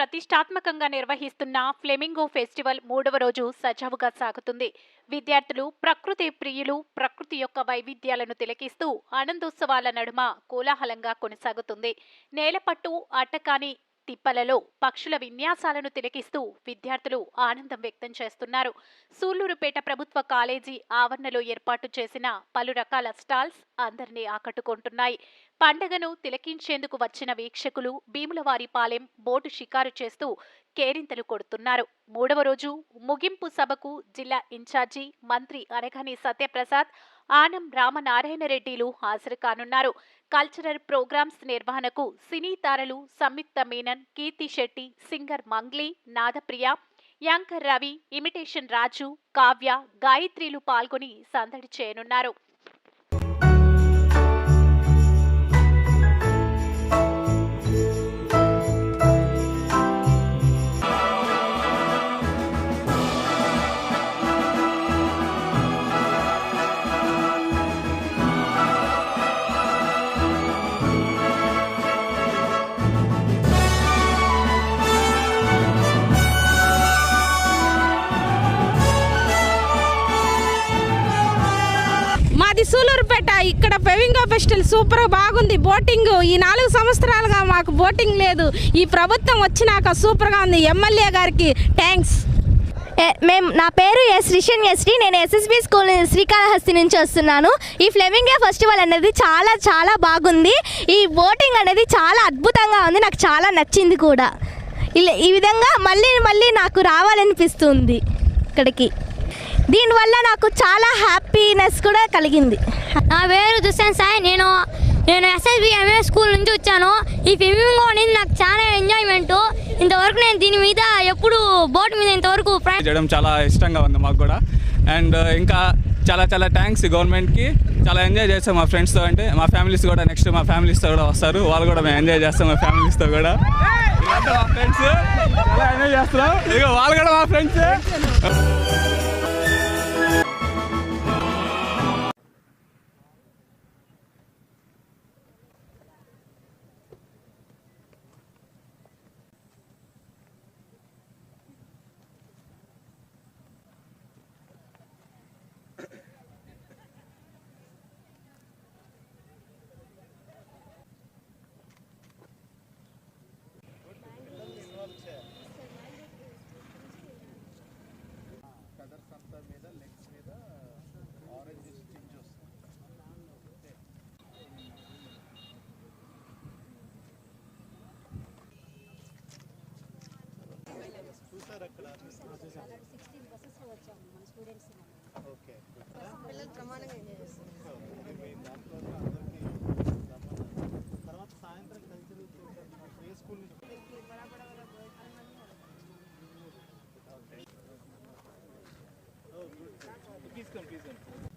ప్రతిష్టాత్మకంగా నిర్వహిస్తున్న flamingo festival మూడవ రోజు సజావుగా సాగుతుంది. విద్యార్థులు ప్రకృతి ప్రియులు ప్రకృతి యొక్క వైవిధ్యాలను తిలకిస్తూ ఆనందోత్సవాల నడుమ కోలాహలంగా కొనసాగుతుంది. నేలపట్టు అట్టకాని తిప్పలలో పక్షుల విన్యాసాలను తిలకిస్తూ విద్యార్థులు ఆనందం వ్యక్తం చేస్తున్నారు. సూళ్ళూరుపేట ప్రభుత్వ కాలేజీ ఆవరణలో ఏర్పాటు చేసిన పలు రకాల స్టాల్స్ అందరినీ ఆకట్టుకుంటున్నాయి. పండగను తిలకించేందుకు వచ్చిన వీక్షకులు భీములవారిపాలెం బోటు షికారు చేస్తూ కేరింతలు కొడుతున్నారు. మూడవ రోజు ముగింపు సభకు జిల్లా ఇన్ఛార్జి మంత్రి అనఘని సత్యప్రసాద్ ఆనం రామనారాయణరెడ్డిలు హాజరు కానున్నారు. కల్చరల్ ప్రోగ్రామ్స్ నిర్వహణకు సినీ తారలు Samyuktha Menon Keerthy Shetty singer Mangli Nadapriya anchor Ravi imitation Raju Kavya గాయత్రిలు పాల్గొని సందడి చేయనున్నారు. మాది ఇక్కడ పెవింగో ఫెస్టివల్ సూపర్ బాగుంది. బోటింగ్ ఈ నాలుగు సంవత్సరాలుగా మాకు బోటింగ్ లేదు. ఈ ప్రభుత్వం వచ్చినాక సూపర్గా ఉంది. ఎమ్మెల్యే గారికి థ్యాంక్స్ మేము నా పేరు ఎస్ రిషన్ ఎస్టీ. నేను ఎస్ఎస్బి స్కూల్ శ్రీకాళహస్తి నుంచి వస్తున్నాను. ఈ ఫ్లెమింగే ఫెస్టివల్ అనేది చాలా చాలా బాగుంది. ఈ బోటింగ్ అనేది చాలా అద్భుతంగా ఉంది. నాకు చాలా నచ్చింది కూడా. ఇలా ఈ విధంగా మళ్ళీ మళ్ళీ నాకు రావాలనిపిస్తుంది ఇక్కడికి. దీనివల్ల నాకు చాలా హ్యాపీనెస్ కూడా కలిగింది. నా పేరు దుష్యంత్ సాయి. నేను నేను ఎస్ఎస్బి ఎంఏ స్కూల్ నుంచి వచ్చాను. ఈ స్విమ్మింగ్ అనేది నాకు చాలా ఎంజాయ్మెంట్ ఇంతవరకు నేను దీని మీద ఎప్పుడు బోట్ మీద ఇంతవరకు ప్రయాణం చేయడం చాలా ఇష్టంగా ఉంది మాకు కూడా. అండ్ ఇంకా చాలా చాలా థ్యాంక్స్ గవర్నమెంట్కి చాలా ఎంజాయ్ చేస్తాం మా ఫ్రెండ్స్తో అంటే. మా ఫ్యామిలీస్ కూడా నెక్స్ట్ మా ఫ్యామిలీస్తో కూడా వస్తారు. వాళ్ళు కూడా మేము ఎంజాయ్ చేస్తాం మా ఫ్యామిలీస్తో కూడా. మా ఫ్రెండ్స్ చాలా ఎంజాయ్ చేస్తున్నాం. ఇక వాళ్ళు కూడా మా ఫ్రెండ్స్ పిల్లలు ప్రమాణంగా ఎంజాయ్ చేస్తారు తర్వాత సాయంత్రం కల్చర్ ప్లే స్కూల్ నుంచి ప్లీజ్ కమ్ ప్లీజ్ కమ్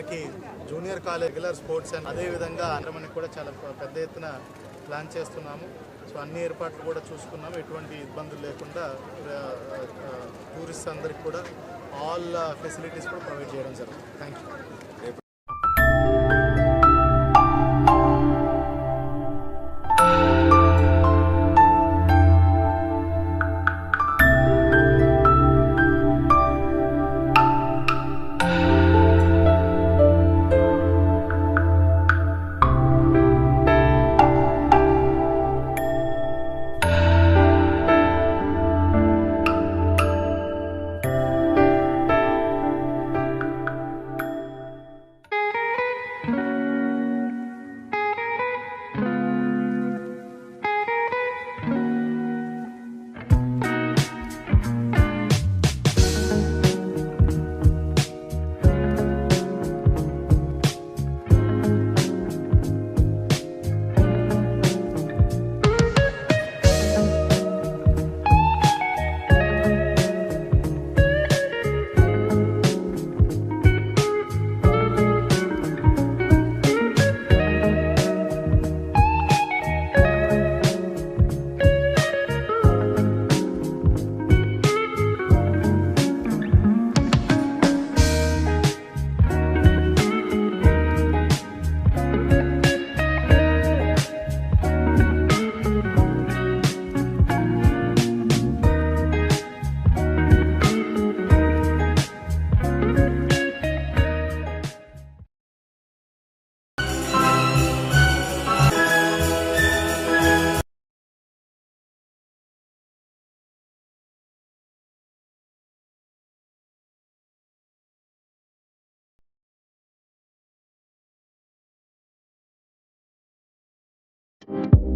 మనకి junior college regular sports and అదేవిధంగా మనకి కూడా చాలా పెద్ద ఎత్తున ప్లాన్ చేస్తున్నాము. సో అన్ని ఏర్పాట్లు కూడా చూసుకున్నాము. ఎటువంటి ఇబ్బందులు లేకుండా టూరిస్ట్ అందరికి కూడా ఆల్ ఫెసిలిటీస్ కూడా ప్రొవైడ్ చేయడం జరుగుతుంది thank you you